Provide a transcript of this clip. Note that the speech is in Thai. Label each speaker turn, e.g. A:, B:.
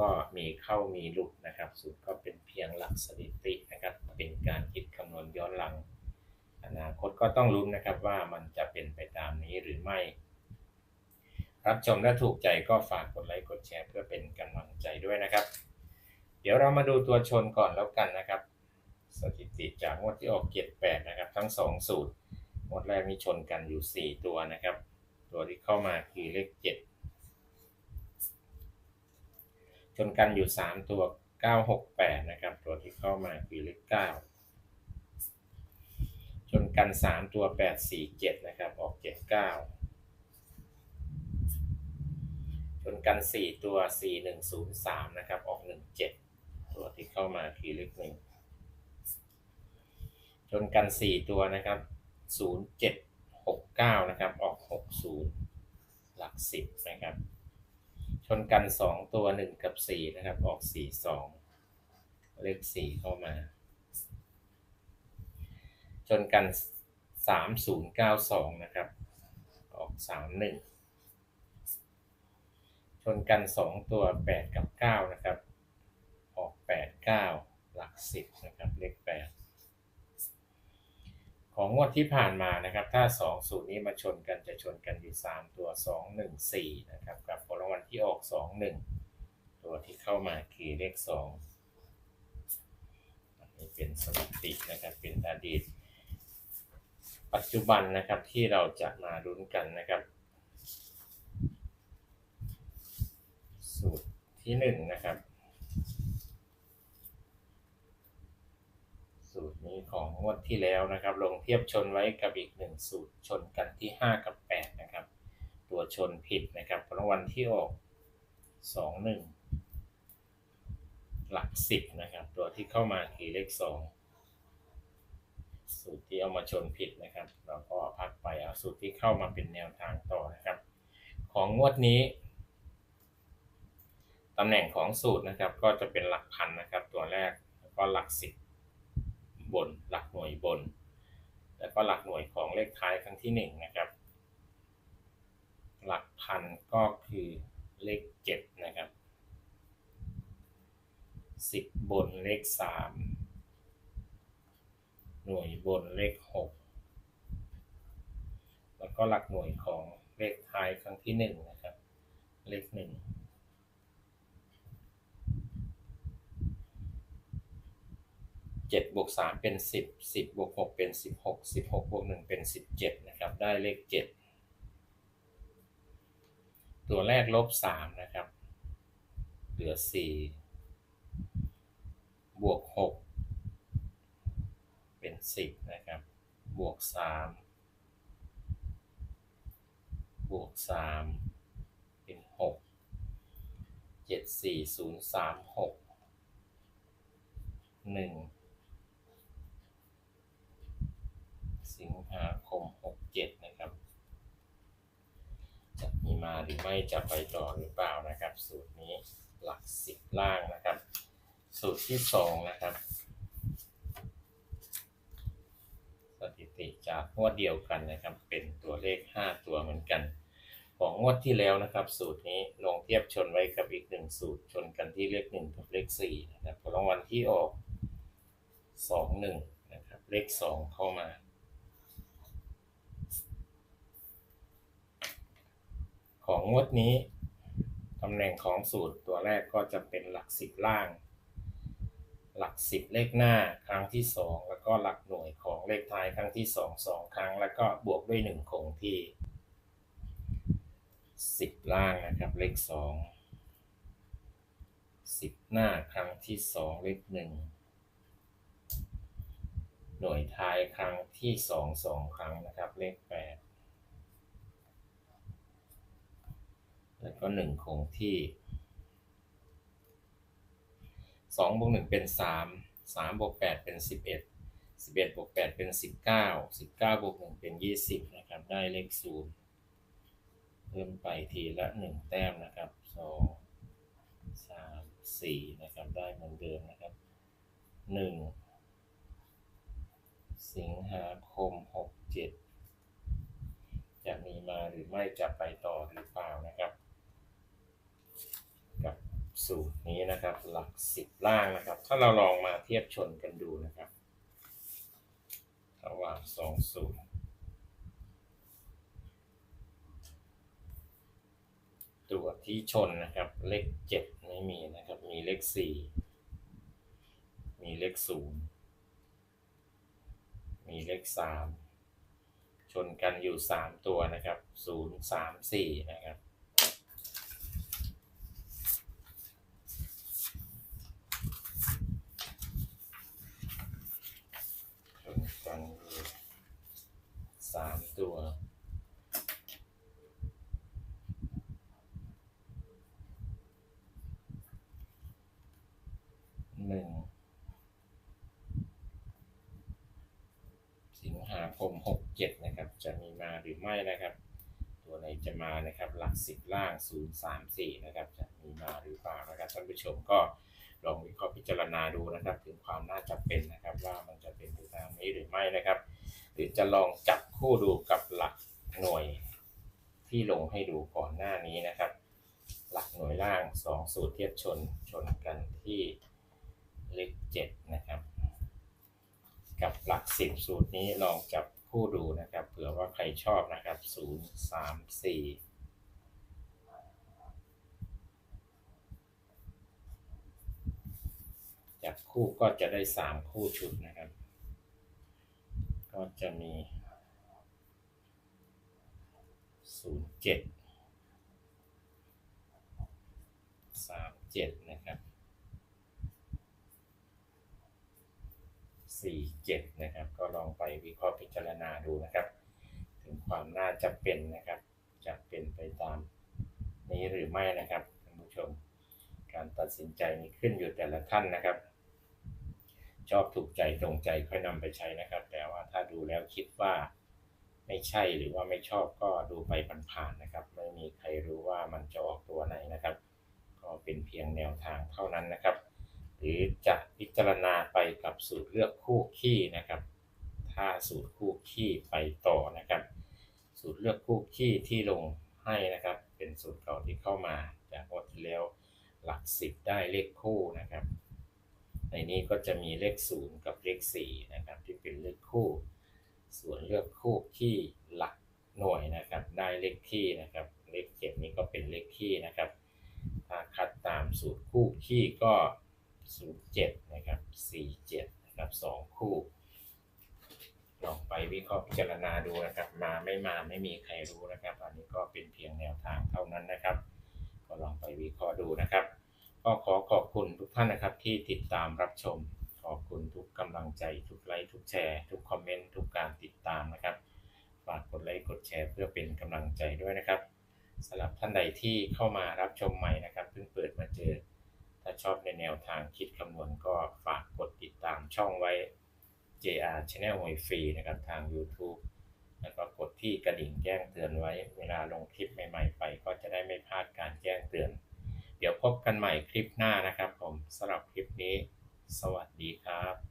A: ก็มีเข้ามีลุดนะครับสูตรก็เป็นเพียงหลักสถิตินะครับ เป็นการคิดคำนวณย้อนหลัง อนาคตก็ต้องลุ้นนะครับว่ามันจะเป็นไปตามนี้หรือไม่ รับชมและถูกใจก็ฝากกดไลค์กดแชร์เพื่อเป็นกำลังใจด้วยนะครับ เดี๋ยวเรามาดูตัวชนก่อนแล้วกันนะครับ สถิติจากงวดที่ออก78นะครับ ทั้ง 2 สูตร งวดแรกมีชนกันอยู่ 4 ตัวนะครับ ตัวที่เข้ามาคือเลข 7 ช นกันอยู่ 3 ตัว 968 นะครับ ตัวที่เข้ามาคือเลข9ชนกัน 3 ตัว 847 นะครับ ออก 79ชนกัน 4 ตัว 4103 นะครับ ออก 17 ตัวที่เข้ามาคือเลขหนึ่งชนกัน 4 ตัวนะครับ 0769 นะครับ ออก 60 หลัก 10 นะครับ นกันสองตัวหนึ่งกับสี่นะครับ ออกสี่สองเลขสี่เข้ามา ชนกันสามศูนย์เก้าสองนะครับ ออกสามหนึ่งชนกันสองตัวแปดกับเก้านะครับ ออกแปดเก้าหลักสิบนะครับ เลขแปด ของงวดที่ผ่านมานะครับ ถ้า 2 สูตรนี้มาชนกันจะชนกันอยู่ 3 ตัว 2 1 4 นะครับ กับผลรางวัลที่ออก 2 1 ตัวที่เข้ามาคือเลข 2 อันนี้เป็นสถิตินะครับ เป็นอดีต ปัจจุบันนะครับที่เราจะมาลุ้นกันนะครับ สูตรที่หนึ่งนะครับ สูตรนี้ของงวดที่แล้วนะครับ ลงเทียบชนไว้กับอีกหนึ่งสูตรชนกันที่ 5 กับ 8 นะครับ ตัวชนผิดนะครับรางวัลที่ออก 2 1 หลัก 10 นะครับ ตัวที่เข้ามาคือเลข 2 สูตรที่เอามาชนผิดนะครับ เราก็พักไปเอาสูตรที่เข้ามาเป็นแนวทางต่อนะครับ ของงวดนี้ตำแหน่งของสูตรนะครับก็จะเป็นหลักพันนะครับ ตัวแรกแล้วก็หลักสิบ บน หลักหน่วยบน แล้วก็หลักหน่วยของเลขท้ายครั้งที่หนึ่งนะครับ หลักพันก็คือเลขเจ็ดนะครับสิบบนเลขสามหน่วยบนเลขหกแล้วก็หลักหน่วยของเลขท้ายครั้งที่หนึ่งนะครับ เลขห 7บวก3เป็น 10 10บวก6เป็น 16 16บวก1เป็น 17 นะครับ ได้เลข 7 ตัวแรกลบ 3 นะครับ เหลือ 4 บวก 6 เป็น 10 นะครับ บวก 3 บวก 3 เป็น 6 7 4 0 3 6 1 สิงหาคม 67 นะครับจะมีมาหรือไม่จะไปต่อหรือเปล่านะครับ สูตรนี้หลักสิบล่างนะครับ สูตรที่สองนะครับ สถิติจากงวดเดียวกันนะครับ เป็นตัวเลข 5 ตัวเหมือนกัน ของงวดที่แล้วนะครับ สูตรนี้ลงเทียบชนไว้กับอีกหนึ่งสูตรชนกันที่เลขหนึ่งกับเลขสี่นะครับผลรางวัลที่ออกสองหนึ่งนะครับ เลขสองเข้ามา ของงวดนี้ตำแหน่งของสูตรตัวแรกก็จะเป็นหลักสิบล่าง หลักสิบเลขหน้าครั้งที่สองแล้วก็หลักหน่วยของเลขท้ายครั้งที่สองสองครั้ง แล้วก็บวกด้วยหนึ่งคงที่สิบล่างนะครับเลขสองสิบหน้าครั้งที่สองเลขหนึ่งหน่วยท้ายครั้งที่สองสองครั้งนะครับเลขแปด แล้วก็หนึ่งคงที่สองบวกหนึ่งเป็นสามสามบวกแปดเป็นสิบเอ็ดสิบเอ็ดบวกแปดเป็นสิบเก้าสิบเก้าบวกหนึ่งเป็นยี่สิบนะครับ ได้เลขศูนย์เพิ่มไปทีละหนึ่งแต้มนะครับสองสามสี่นะครับ ได้เหมือนเดิมนะครับหนึ่งสิงหาคมหกเจ็ดจะมีมาหรือไม่จะไปต่อหรือเปล่านะครับ สูตรนี้นะครับ หลักสิบล่างนะครับ ถ้าเราลองมาเทียบชนกันดูนะครับระหว่างสองสูตรตัวที่ชนนะครับ เลขเจ็ดไม่มีนะครับ มีเลขสี่มีเลขศูนย์มีเลขสามชนกันอยู่สามตัวนะครับศูนย์สามสี่นะครับ ชนกันอยู่สาม ตัว หนึ่ง สิงหาคมหกเจ็ดนะครับ จะมีมาหรือไม่นะครับ ตัวไหนจะมานะครับ หลักสิบล่างศูนย์สามสี่นะครับ จะมีมาหรือเปล่านะครับท่านผู้ชมก็ลองวิเคราะห์พิจารณาดูนะครับ ถึงความน่าจะเป็นนะครับ ว่ามันจะเป็นไปตามนี้หรือไม่นะครับ หรือจะลองจับ คู่ดูกับหลักหน่วยที่ลงให้ดูก่อนหน้านี้นะครับ หลักหน่วยล่างสองสูตรเทียบชนชนกันที่เลขเจ็ดนะครับ กับหลักสิบสูตรนี้ลองจับคู่ดูนะครับ เผื่อว่าใครชอบนะครับศูนย์สามสี่จับคู่ก็จะได้สามคู่ชุดนะครับ ก็จะมี ศูนย์เจ็ดสามเจ็ดนะครับสี่เจ็ดนะครับ ก็ลองไปวิเคราะห์พิจารณาดูนะครับ ถึงความน่าจะเป็นนะครับ จะเป็นไปตามนี้หรือไม่นะครับท่านผู้ชม การตัดสินใจนี้ขึ้นอยู่แต่ละท่านนะครับ ชอบถูกใจตรงใจค่อยนำไปใช้นะครับ แต่ว่าถ้าดูแล้วคิดว่า ไม่ใช่หรือว่าไม่ชอบก็ดูไปผ่านๆนะครับ ไม่มีใครรู้ว่ามันจะออกตัวไหนนะครับ ก็เป็นเพียงแนวทางเท่านั้นนะครับ หรือจะพิจารณาไปกับสูตรเลือกคู่ขี้นะครับ ถ้าสูตรคู่ขี้ไปต่อนะครับ สูตรเลือกคู่ขี้ที่ลงให้นะครับ เป็นสูตรเก่าที่เข้ามาจากงวดที่แล้วหลักสิบได้เลขคู่นะครับ ในนี้ก็จะมีเลขศูนย์กับเลขสี่นะครับที่เป็นเลขคู่ ส่วนเลือกคู่ที่หลักหน่วยนะครับ ได้เลขที่นะครับ เลขเจ็ดนี้ก็เป็นเลขที่นะครับ ถ้าคัดตามสูตรคู่ขี้ก็ศูนย์เจ็ดนะครับสี่เจ็ดนะครับสองคู่ลองไปวิเคราะห์พิจารณาดูนะครับ มาไม่มาไม่มีใครรู้นะครับ อันนี้ก็เป็นเพียงแนวทางเท่านั้นนะครับ ก็ลองไปวิเคราะห์ดูนะครับ ก็ขอขอบคุณทุกท่านนะครับที่ติดตามรับชม กำลังใจทุกไลค์ทุกแชร์ ทุกคอมเมนต์ทุกการติดตามนะครับ ฝากกดไลค์กดแชร์เพื่อเป็นกำลังใจด้วยนะครับสำหรับท่านใดที่เข้ามารับชมใหม่นะครับเพิ่งเปิดมาเจอ ถ้าชอบในแนวทางคิดคำนวณก็ฝากกดติดตามช่องไว้ JR Channel หวยฟรีนะครับทาง YouTube แล้วก็กดที่กระดิ่งแจ้งเตือนไว้ เวลาลงคลิปใหม่ๆไป ก็จะได้ไม่พลาดการแจ้งเตือน เดี๋ยวพบกันใหม่คลิปหน้านะครับผมสำหรับคลิปนี้ สวัสดีครับ